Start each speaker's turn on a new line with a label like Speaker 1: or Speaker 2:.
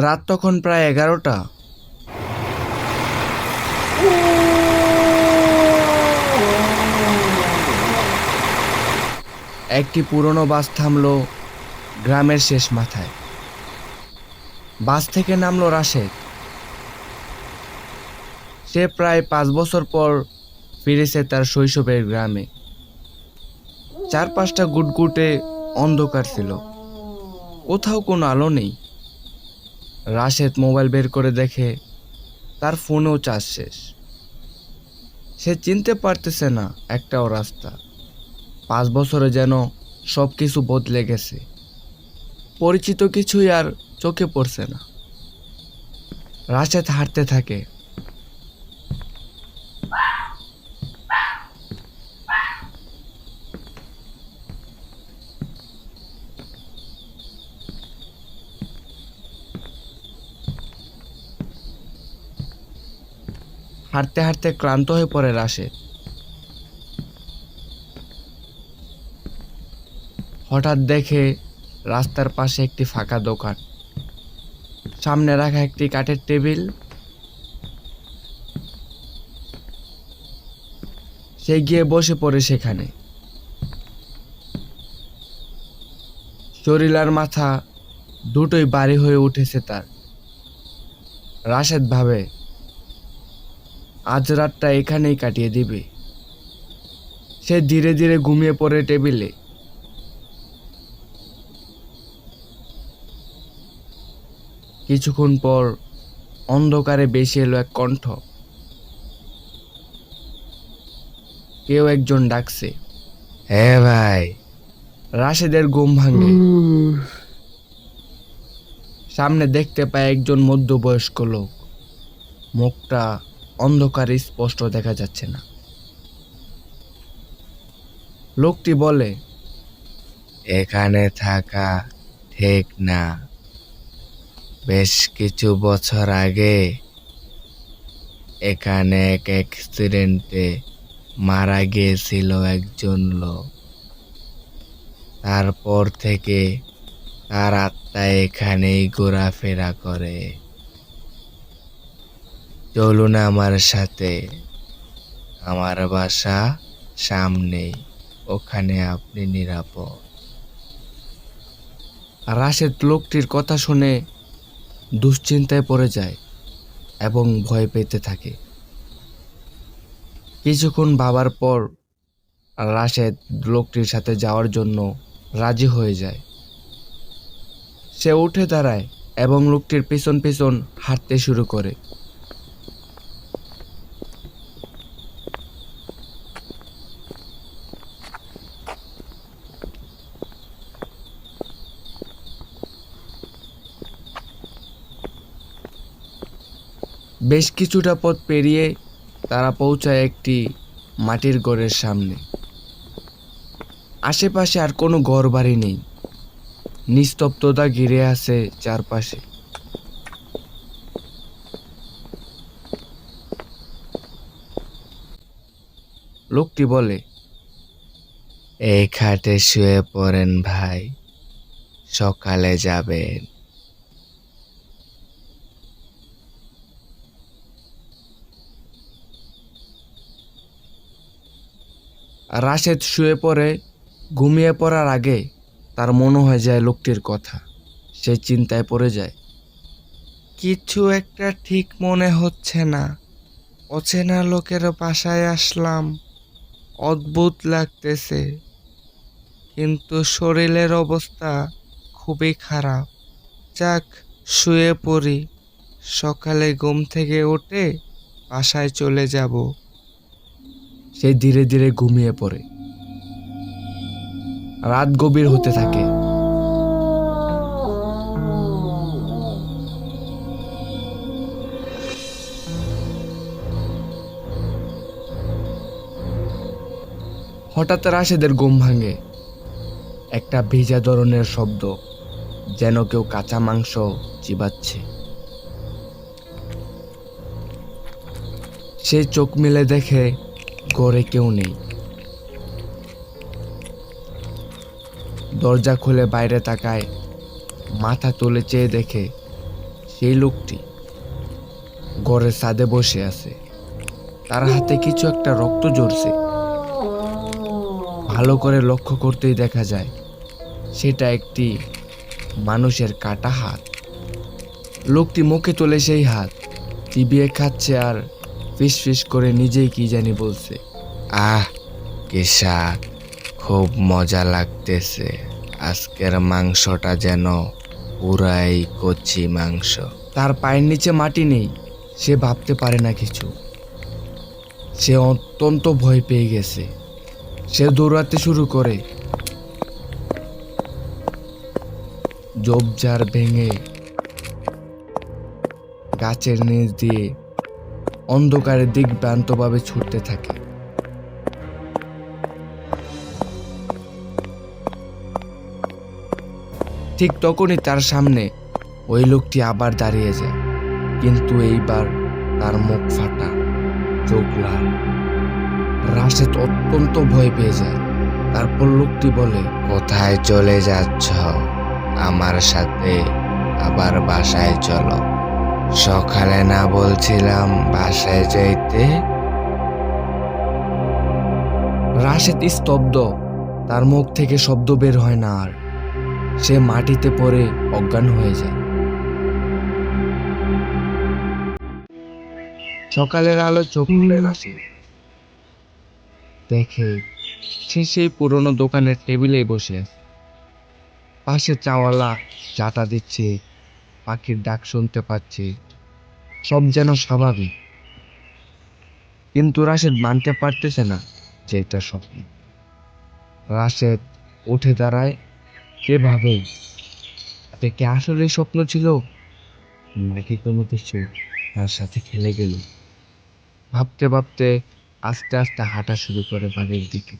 Speaker 1: রাত তখন প্রায় এগারোটা। একটি পুরনো বাস থামল গ্রামের শেষ মাথায়। বাস থেকে নামলো রাশেদ। সে প্রায় পাঁচ বছর পর ফিরেছে তার শৈশবের গ্রামে। চার পাঁচটা গুটগুটে অন্ধকার ছিল। কোথাও কোনো আলো নেই। রাশেদ মোবাইল বের করে দেখে তার ফোনেও চার্জ শেষ। সে চিনতে পারতেছে না একটাও রাস্তা। পাঁচ বছরে যেন সব কিছু বদলে গেছে। পরিচিত কিছুই আর চোখে পড়ছে না। রাশেদ হাঁটতে থাকে। হাঁটতে হাঁটতে ক্লান্ত হয়ে পড়ে রাশে। হঠাৎ দেখে রাস্তার পাশে একটি ফাঁকা দোকান। সামনে রাখা একটি কাঠের টেবিল। সে গিয়ে বসে পড়ে সেখানে। শরীর মাথা দুটোই বাড়ি হয়ে উঠেছে তার। রাশেদ ভাবে আজ রাতটা এখানেই কাটিয়ে দিবে। সে ধীরে ধীরে ঘুমিয়ে পড়ে টেবিলে। কিছুক্ষণ পর অন্ধকারে বেশি এলো এক কণ্ঠ। কেউ একজন ডাকছে। হ্যাঁ ভাই। রাশেদের ঘুম ভাঙে। সামনে দেখতে পায় একজন মধ্যবয়স্ক লোক। মুখটা অন্ধকারে স্পষ্ট দেখা যাচ্ছে না। লোকটি বলে, এখানে থাকা ঠিক না। বেশ কিছু বছর আগে এখানে এক অ্যাক্সিডেন্টে মারা গিয়েছিল একজন লোক। তারপর থেকে তার আত্মা এখানেই ঘোরাফেরা করে। চলুন আমার সাথে। আমার বাসা সামনেই ওখানে আপনি নিরাপদ। রাশেদ লোকটির কথা শুনে দুশ্চিন্তায় পড়ে যায় এবং ভয় পেতে থাকে। কিছুক্ষণ ভাবার পর রাশেদ লোকটির সাথে যাওয়ার জন্য রাজি হয়ে যায়। সে উঠে দাঁড়ায় এবং লোকটির পিছন পিছন হাঁটতে শুরু করে। বেশ কিছুটা পথ পেরিয়ে তারা পৌঁছায় একটি মাটির ঘরের সামনে। আশেপাশে আর কোনো ঘর বাড়ি নেই। নিস্তব্ধতা ঘিরে আছে চারপাশে। লোকটি বলে, এই খাটে শুয়ে পড়েন ভাই, সকালে যাবেন। রাশেদ শুয়ে পড়ে, ঘুমিয়ে পড়ার আগে তার মনে হয়ে যায় লোকটির কথা। সে চিন্তায় পড়ে যায়। কিছু একটা ঠিক মনে হচ্ছে না। অচেনা লোকের বাসায় আসলাম। অদ্ভুত লাগতেছে। কিন্তু শরীরের অবস্থা খুবই খারাপ। যাক, শুয়ে পড়ি। সকালে ঘুম থেকে উঠে বাসায় চলে যাব। সে ধীরে ধীরে ঘুমিয়ে পড়ে। রাত গভীর হতে থাকে। হঠাৎ রাশেদের ঘুম ভাঙে। একটা ভিজা ধরনের শব্দ, যেন কেউ কাঁচা মাংস চিবাচ্ছে। সে চোখ মেলে দেখে ঘরে কেউ নেই। দরজা খুলে বাইরে তাকায়, মাথা তুলে চেয়ে দেখে সেই লোকটি ঘরের ছাদে বসে আছে। তার হাতে কিছু একটা রক্ত জড়ছে ভালো করে লক্ষ্য করতেই দেখা যায়, সেটা একটি মানুষের কাটা হাত। লোকটি মুখে তোলে সেই হাত, চিবিয়ে খাচ্ছে আর ফিস করে নিজেই কি জানি বলছে। আহ কি স্বাদ খুব মজা লাগতেছে। আজকের মাংসটা যেন পুরাই কচি মাংস। তার পায়ের নিচে মাটি নেই, সে ভাবতে পারে না কিছু। সে অত্যন্ত ভয় পেয়ে গেছে। সে দৌড়াতে শুরু করে। জবজার ভেঙে গাছের নিচ দিয়ে অন্ধকারে দিকভ্রান্তভাবে ছুটতে থাকে। ঠিক তখনই তার সামনে ওই লোকটি আবার দাঁড়িয়ে যায়। কিন্তু এইবার তার মুখ ফাটা, চোখ লাল। রাশেদ অত্যন্ত ভয় পেয়ে যায়। তারপর লোকটি বলে, কোথায় চলে যাচ্ছ? আমার সাথে আবার বাসায় চলো। সকালে না বলছিলাম বাসায় যাইতে? রাশেদ স্তব্ধ। তার মুখ থেকে শব্দ বের হয় না আর। সে মাটিতে পড়ে অজ্ঞান হয়ে যায়। সকালের আলো চোখ খুলে আসে দেখে সে সেই পুরনো দোকানের টেবিলে বসে। পাশে চাওয়ালা চাটা দিচ্ছে। পাখির ডাক শুনতে পাচ্ছি। সব যেন স্বাভাবিক। কিন্তু রাশেদ মানতে পারতেছে না যে এটা স্বপ্ন। রাশেদ উঠে দাঁড়ায় এভাবে কি আসলে স্বপ্ন ছিল? নাকি কোনো কিছু তার সাথে খেলে গেল? ভাবতে ভাবতে আস্তে আস্তে হাঁটা শুরু করে বাড়ির দিকে।